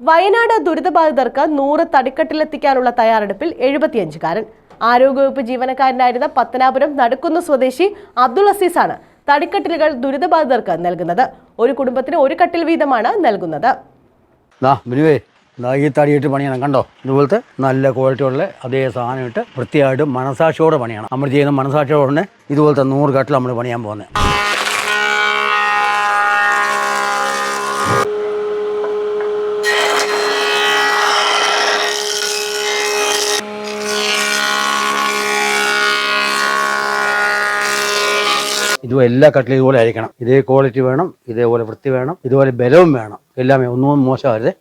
വയനാട് ദുരിതബാധിതർക്ക് നൂറ് തടിക്കട്ടിലെത്തിക്കാനുള്ള തയ്യാറെടുപ്പിൽ എഴുപത്തിയഞ്ചുകാരൻ. ആരോഗ്യവകുപ്പ് ജീവനക്കാരനായിരുന്ന പത്തനാപുരം നടുക്കുന്ന് സ്വദേശി അബ്ദുൾ അസീസാണ് തടിക്കട്ടിലുകൾ ദുരിതബാധിതർക്ക് നൽകുന്നത്. ഒരു കുടുംബത്തിന് ഒരു കട്ടിൽ വീതമാണ് നൽകുന്നത്. ഈ തടിയിട്ട് പണിയണം. കണ്ടോ? ഇതുപോലത്തെ നല്ല ക്വാളിറ്റി ഉള്ള അതേ സാധനം ഇട്ട് വൃത്തിയായിട്ട് മനസാക്ഷിയോടെ പണിയണം. നമ്മൾ ചെയ്യുന്ന മനസാക്ഷിയോടെ ഇതുപോലത്തെ നൂറ് കട്ടിൽ നമ്മൾ പണിയാൻ പോകുന്നത്. ഇതും എല്ലാ കട്ടിലും ഇതുപോലെ ആയിരിക്കണം. ഇതേ ക്വാളിറ്റി വേണം ഇതേപോലെ വൃത്തി വേണം ഇതുപോലെ ബലവും വേണം. എല്ലാമേ ഒന്നും മോശമാകരുത്.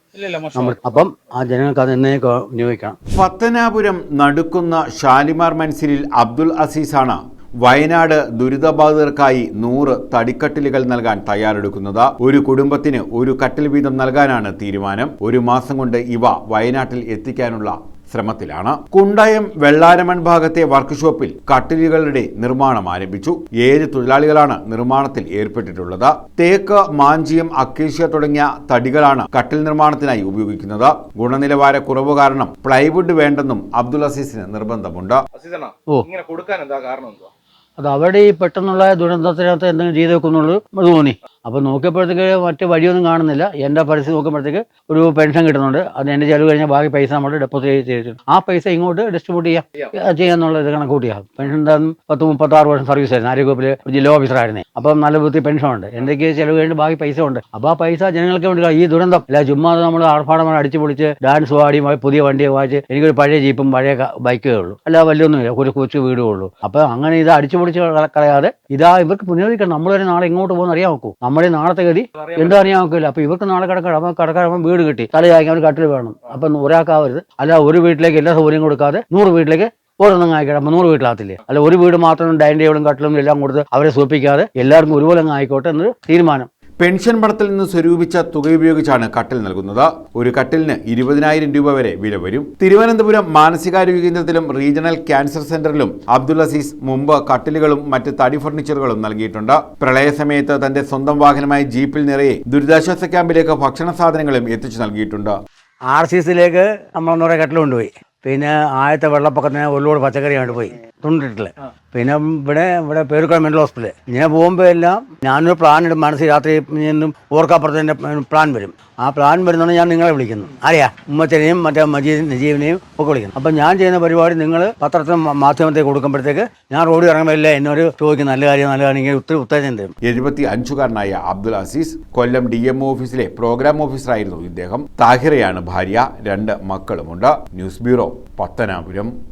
നമ്മൾ അപ്പം ആ ജനങ്ങൾക്ക് അത് എന്നേക്ക് വിനിയോഗിക്കണം പത്തനാപുരം നടുക്കുന്ന ഷാലിമാർ മൻസിലിൽ അബ്ദുൽ അസീസാണ് വയനാട് ദുരിതബാധിതർക്കായി നൂറ് തടിക്കട്ടിലുകൾ നൽകാൻ തയ്യാറെടുക്കുന്നത്. ഒരു കുടുംബത്തിന് ഒരു കട്ടിൽ വീതം നൽകാനാണ് തീരുമാനം. ഒരു മാസം കൊണ്ട് ഇവ വയനാട്ടിൽ എത്തിക്കാനുള്ള ശ്രമത്തിലാണ്. കുണ്ടയം വെള്ളാരമൺ ഭാഗത്തെ വർക്ക്ഷോപ്പിൽ കട്ടിലുകളുടെ നിർമ്മാണം ആരംഭിച്ചു. ഏഴ് തൊഴിലാളികളാണ് നിർമ്മാണത്തിൽ ഏർപ്പെട്ടിട്ടുള്ളത്. തേക്ക് മാഞ്ചിയം അക്കേഷ്യ തുടങ്ങിയ തടികളാണ് കട്ടിൽ നിർമ്മാണത്തിനായി ഉപയോഗിക്കുന്നത്. ഗുണനിലവാര കുറവ് കാരണം പ്ലൈവുഡ് വേണ്ടെന്നും അബ്ദുൽ അസീസിന് നിർബന്ധമുണ്ട്. ഇങ്ങനെ കൊടുക്കാൻ എന്താ കാരണം അത് അവിടെ ഈ പെട്ടെന്നുള്ള ദുരന്തത്തിനകത്ത് എന്തെങ്കിലും ചെയ്തു വെക്കുന്നുള്ളൂ തോന്നി അപ്പോൾ നോക്കിയപ്പോഴത്തേക്ക് മറ്റ് വഴിയൊന്നും കാണുന്നില്ല. എന്റെ പരിസ്ഥിതി നോക്കുമ്പോഴത്തേക്ക് ഒരു പെൻഷൻ കിട്ടുന്നുണ്ട്. അത് എന്റെ ചെലവ് കഴിഞ്ഞാൽ ബാക്കി പൈസ നമ്മൾ ഡെപ്പോസിറ്റ് ചെയ്തിട്ടുണ്ട്. ആ പൈസ ഇങ്ങോട്ട് ഡിസ്ട്രിബ്യൂട്ട് ചെയ്യാം. ചെയ്യാന്നുള്ള ഇത് കണക്കൂട്ടി പെൻഷൻ എന്താണ് പത്ത് മുപ്പത്താറ് വർഷം സർവീസ് ആയിരുന്നു. ആരോഗ്യവകുപ്പിൽ ഒരു ജില്ലാ ഓഫീസറായിരുന്നേ അപ്പം നല്ല ബുദ്ധി പെൻഷൻ ഉണ്ട് എന്തൊക്കെ ചെലവ് കഴിഞ്ഞ് ബാക്കി പൈസ ഉണ്ട്. അപ്പോൾ ആ പൈസ ജനങ്ങൾക്ക് വേണ്ടി ഈ ദുരന്തം. അല്ല ചുമ്മാ നമ്മൾ ആർഭാടമാണ് അടിച്ചു പൊളിച്ച് ഡാൻസ് പാടി പുതിയ വണ്ടിയെ വാങ്ങിച്ച് എനിക്കൊരു പഴയ ജീപ്പും പഴയ ബൈക്കേ ഉള്ളൂ. അല്ല വലിയൊന്നുമില്ല. ഒരു കൊച്ചു വീടേ ഉള്ളൂ. അപ്പോൾ അങ്ങനെ ഇത് അടിച്ചു പൊളിച്ച് കളയാതെ ഇതാ ഇവർക്ക് പുനരുദ്ധരിക്കണം നമ്മൾ ഒരു നാളെ ഇങ്ങോട്ട് പോകുന്ന അറിയാൻ നോക്കൂ നമ്മുടെ നാളത്തെ ഗതി എന്താ അറിയാൻ നോക്കില്ല അപ്പൊ ഇവർക്ക് നാളെ കിടക്കണം കിടക്കാൻ വീട് കിട്ടി. തലയാക്കി ഒരു കട്ടിൽ വേണം. അപ്പൊ ഒരാൾക്കാവരുത് അല്ല ഒരു വീട്ടിലേക്ക് എല്ലാ സൗകര്യം കൊടുക്കാതെ നൂറ് വീട്ടിലേക്ക് ഓരോന്നും ആയിക്കോട്ടെ. അപ്പൊ നൂറ് വീട്ടിലാകത്തില്ലേ? അല്ല ഒരു വീട് മാത്രം ഡൈനിങ് ടേബിളും കട്ടിലും എല്ലാം കൊടുത്ത് അവരെ സൂപ്പിക്കാതെ എല്ലാവർക്കും ഒരുപോലെ അങ്ങ് ആയിക്കോട്ടെ എന്നൊരു തീരുമാനം. പെൻഷൻ പണത്തിൽ നിന്ന് സ്വരൂപിച്ച തുക ഉപയോഗിച്ചാണ് കട്ടിൽ നൽകുന്നത്. ഒരു കട്ടിലിന് ഇരുപതിനായിരം രൂപ വരെ വില വരും. തിരുവനന്തപുരം മാനസികാരോഗ്യ കേന്ദ്രത്തിലും റീജിയണൽ ക്യാൻസർ സെന്ററിലും അബ്ദുൽ അസീസ് മുമ്പ് കട്ടിലുകളും മറ്റ് തടി ഫർണിച്ചറുകളും നൽകിയിട്ടുണ്ട്. പ്രളയസമയത്ത് തന്റെ സ്വന്തം വാഹനമായ ജീപ്പിൽ നിറയെ ദുരിതാശ്വാസ ക്യാമ്പിലേക്ക് ഭക്ഷണ സാധനങ്ങളും എത്തിച്ചു നൽകിയിട്ടുണ്ട്. ആർ സി സിയിലേക്ക് നമ്മൾ കുറേ കട്ടിൽ കൊണ്ടുപോയി. പിന്നെ ആദ്യത്തെ വെള്ളപ്പൊക്കത്തിന് ഒരു പച്ചക്കറി കൊണ്ട് പോയി. തുണ്ടിട്ടില്ല. പിന്നെ ഇവിടെ ഇവിടെ പേരുക്കോട് മെന്റൽ ഹോസ്പിറ്റൽ ഞാൻ പോകുമ്പോൾ എല്ലാം ഞാനൊരു പ്ലാൻ ഇടും. മനസ്സിൽ രാത്രി നിന്നും ഓർക്കാപ്പുറത്തിന്റെ പ്ലാൻ വരും. ആ പ്ലാൻ വരുന്നതാണ് ഞാൻ നിങ്ങളെ വിളിക്കുന്നു. അറിയാ ഉമ്മച്ചനെയും മറ്റേ മജീദ് നജീബിനെയും ഒക്കെ വിളിക്കുന്നു. അപ്പം ഞാൻ ചെയ്യുന്ന പരിപാടി നിങ്ങൾ പത്രത്തിൽ മാധ്യമത്തിൽ കൊടുക്കുമ്പോഴത്തേക്ക് ഞാൻ റോഡിൽ ഇറങ്ങുമ്പോൾ എല്ലാം എന്നൊരു ചോദിക്കും നല്ല കാര്യം നല്ല കാര്യം. ഇങ്ങനെ ഒത്തിരി ഉത്തേജനം തരും. എഴുപത്തി അഞ്ചുകാരനായ അബ്ദുൽ അസീസ് കൊല്ലം ഡി എം ഓഫീസിലെ പ്രോഗ്രാം ഓഫീസറായിരുന്നു ഇദ്ദേഹം. താഹിറയാണ് ഭാര്യ. രണ്ട് മക്കളുമുണ്ട്. News bureau Pathanapuram.